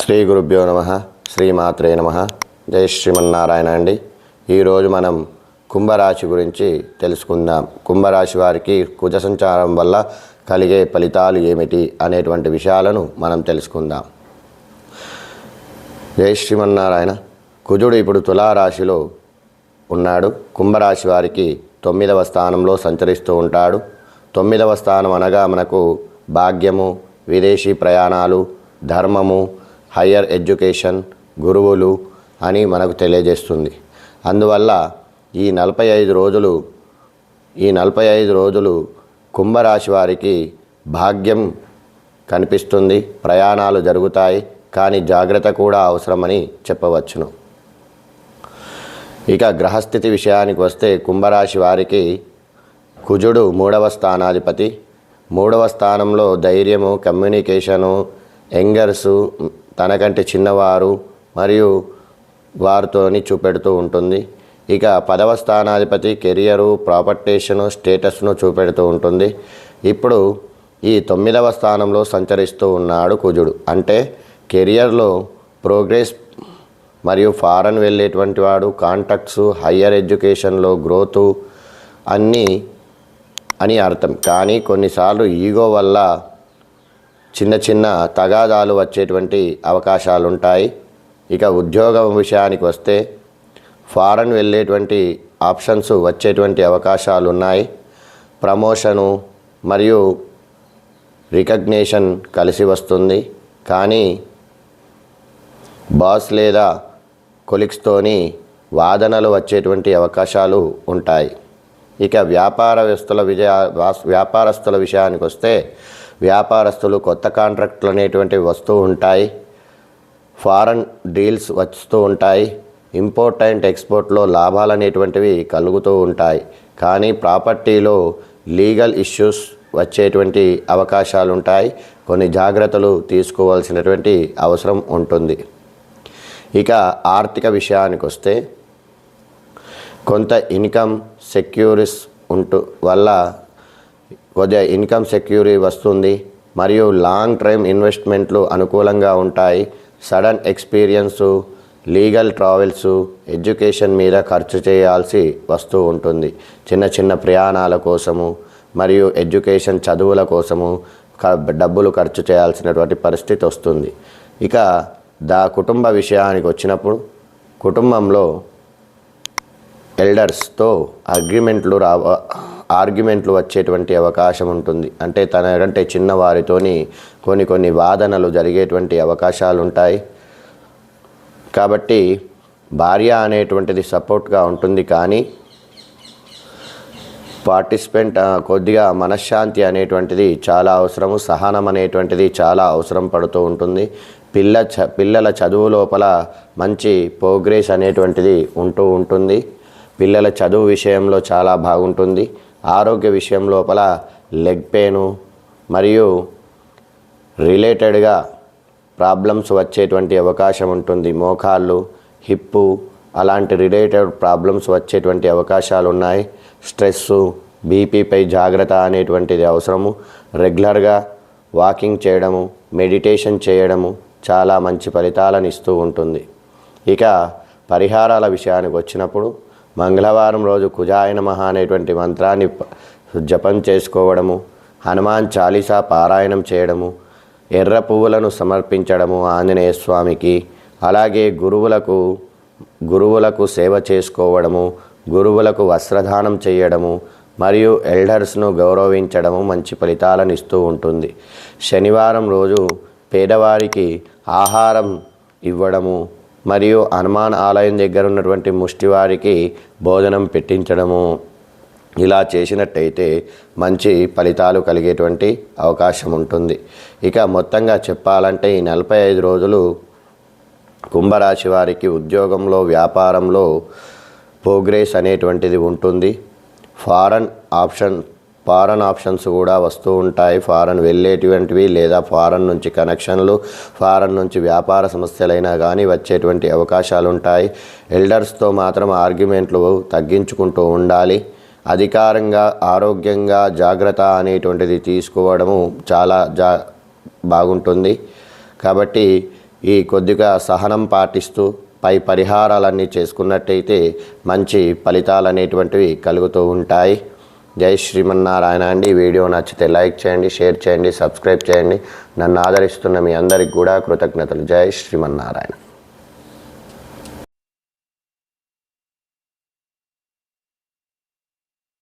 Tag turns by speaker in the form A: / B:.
A: శ్రీ గురుభ్యో నమ శ్రీమాత్రే నమ జయ శ్రీమన్నారాయణ అండి ఈరోజు మనం కుంభరాశి గురించి తెలుసుకుందాం కుంభరాశి వారికి కుజ సంచారం వల్ల కలిగే ఫలితాలు ఏమిటి అనేటువంటి విషయాలను మనం తెలుసుకుందాం జయ శ్రీమన్నారాయణ కుజుడు ఇప్పుడు తులారాశిలో ఉన్నాడు కుంభరాశి వారికి తొమ్మిదవ స్థానంలో సంచరిస్తూ ఉంటాడు తొమ్మిదవ స్థానం అనగా మనకు భాగ్యము విదేశీ ప్రయాణాలు ధర్మము హయ్యర్ ఎడ్యుకేషన్ గురువులు అని మనకు తెలియజేస్తుంది అందువల్ల ఈ నలభై ఐదు రోజులు ఈ నలభై ఐదు రోజులు కుంభరాశి వారికి భాగ్యం కనిపిస్తుంది ప్రయాణాలు జరుగుతాయి కానీ జాగ్రత్త కూడా అవసరమని చెప్పవచ్చును ఇక గ్రహస్థితి విషయానికి వస్తే కుంభరాశి వారికి కుజుడు మూడవ స్థానాధిపతి మూడవ స్థానంలో ధైర్యము కమ్యూనికేషను ఎంగర్సు తనకంటే చిన్నవారు మరియు వారితోని చూపెడుతూ ఉంటుంది ఇక పదవ స్థానాధిపతి కెరియరు ప్రాపర్టీస్ను స్టేటస్ను చూపెడుతూ ఉంటుంది ఇప్పుడు ఈ తొమ్మిదవ స్థానంలో సంచరిస్తూ ఉన్నాడు కుజుడు అంటే కెరియర్లో ప్రోగ్రెస్ మరియు ఫారెన్ వెళ్ళేటువంటి వాడు కాంటాక్ట్స్ హయ్యర్ ఎడ్యుకేషన్లో గ్రోతు అన్నీ అని అర్థం కానీ కొన్నిసార్లు ఈగో వల్ల చిన్న చిన్న తగాదాలు వచ్చేటువంటి అవకాశాలు ఉంటాయి ఇక ఉద్యోగం విషయానికి వస్తే ఫారెన్ వెళ్ళేటువంటి ఆప్షన్స్ వచ్చేటువంటి అవకాశాలు ఉన్నాయి ప్రమోషను మరియు రికగ్నేషన్ కలిసి వస్తుంది కానీ బాస్ లేదా కొలిక్స్తోని వాదనలు వచ్చేటువంటి అవకాశాలు ఉంటాయి ఇక వ్యాపారవేస్తుల విజయ వ్యాపారస్తుల విషయానికి వస్తే వ్యాపారస్తులు కొత్త కాంట్రాక్టులు అనేటువంటివి వస్తూ ఉంటాయి ఫారెన్ డీల్స్ వస్తూ ఉంటాయి ఇంపోర్ట్ అండ్ ఎక్స్పోర్ట్లో లాభాలు అనేటువంటివి కలుగుతూ ఉంటాయి కానీ ప్రాపర్టీలో లీగల్ ఇష్యూస్ వచ్చేటువంటి అవకాశాలు ఉంటాయి కొన్ని జాగ్రత్తలు తీసుకోవాల్సినటువంటి అవసరం ఉంటుంది ఇక ఆర్థిక విషయానికి వస్తే కొంత ఇన్కమ్ సెక్యూరిస్ ఉంటు వల్ల కొద్దిగా ఇన్కమ్ సెక్యూరీ వస్తుంది మరియు లాంగ్ టర్మ్ ఇన్వెస్ట్మెంట్లు అనుకూలంగా ఉంటాయి sudden experience legal travels education మీద ఖర్చు చేయాల్సి వస్తూ ఉంటుంది చిన్న చిన్న ప్రయాణాల కోసము మరియు ఎడ్యుకేషన్ చదువుల కోసము డబ్బులు ఖర్చు చేయాల్సినటువంటి పరిస్థితి వస్తుంది ఇక దా కుటుంబ విషయానికి వచ్చినప్పుడు కుటుంబంలో ఎల్డర్స్తో అగ్రిమెంట్లు రావ ఆర్గ్యుమెంట్లు వచ్చేటువంటి అవకాశం ఉంటుంది అంటే తన కంటే చిన్నవారితోని కొన్ని కొన్ని వాదనలు జరిగేటువంటి అవకాశాలు ఉంటాయి కాబట్టి భార్య అనేటువంటిది సపోర్ట్గా ఉంటుంది కానీ పార్టిసిపెంట్ కొద్దిగా మనశ్శాంతి అనేటువంటిది చాలా అవసరము సహనం అనేటువంటిది చాలా అవసరం పడుతూ ఉంటుంది పిల్ల చ పిల్లల చదువు లోపల మంచి ప్రోగ్రెస్ అనేటువంటిది ఉంటూ ఉంటుంది పిల్లల చదువు విషయంలో చాలా బాగుంటుంది ఆరోగ్య విషయం లోపల లెగ్ పెయిను మరియు రిలేటెడ్గా ప్రాబ్లమ్స్ వచ్చేటువంటి అవకాశం ఉంటుంది మోకాళ్ళు హిప్పు అలాంటి రిలేటెడ్ ప్రాబ్లమ్స్ వచ్చేటువంటి అవకాశాలు ఉన్నాయి స్ట్రెస్ బీపీపై జాగ్రత్త అనేటువంటిది అవసరము రెగ్యులర్గా వాకింగ్ చేయడము మెడిటేషన్ చేయడము చాలా మంచి ఫలితాలను ఇస్తూ ఉంటుంది ఇక పరిహారాల విషయానికి వచ్చినప్పుడు మంగళవారం రోజు కుజాయన మహా అనేటువంటి మంత్రాన్ని జపం చేసుకోవడము హనుమాన్ చాలీసా పారాయణం చేయడము ఎర్ర పువ్వులను సమర్పించడము ఆంజనేయ స్వామికి అలాగే గురువులకు గురువులకు సేవ చేసుకోవడము గురువులకు వస్త్రదానం చేయడము మరియు ఎల్డర్స్ను గౌరవించడము మంచి ఫలితాలను ఇస్తూ ఉంటుంది శనివారం రోజు పేదవారికి ఆహారం ఇవ్వడము మరియు హనుమాన్ ఆలయం దగ్గర ఉన్నటువంటి ముష్టివారికి భోజనం పెట్టించడము ఇలా చేసినట్టయితే మంచి ఫలితాలు కలిగేటువంటి అవకాశం ఉంటుంది ఇక మొత్తంగా చెప్పాలంటే ఈ నలభై ఐదు రోజులు కుంభరాశి వారికి ఉద్యోగంలో వ్యాపారంలో ప్రోగ్రెస్ అనేటువంటిది ఉంటుంది ఫారెన్ ఆప్షన్ ఫారెన్ ఆప్షన్స్ కూడా వస్తూ ఉంటాయి ఫారెన్ వెళ్ళేటువంటివి లేదా ఫారెన్ నుంచి కనెక్షన్లు ఫారెన్ నుంచి వ్యాపార సమస్యలైనా కానీ వచ్చేటువంటి అవకాశాలు ఉంటాయి ఎల్డర్స్తో మాత్రం ఆర్గ్యుమెంట్లు తగ్గించుకుంటూ ఉండాలి అధికారంగా ఆరోగ్యంగా జాగ్రత్త అనేటువంటిది తీసుకోవడము చాలా జా బాగుంటుంది కాబట్టి ఈ కొద్దిగా సహనం పాటిస్తూ పై పరిహారాలన్నీ చేసుకున్నట్టయితే మంచి ఫలితాలు అనేటువంటివి కలుగుతూ ఉంటాయి జై శ్రీమన్నారాయణ అండి ఈ వీడియో నచ్చితే లైక్ చేయండి షేర్ చేయండి సబ్స్క్రైబ్ చేయండి నన్ను ఆదరిస్తున్న మీ అందరికి కూడా కృతజ్ఞతలు జై శ్రీమన్నారాయణ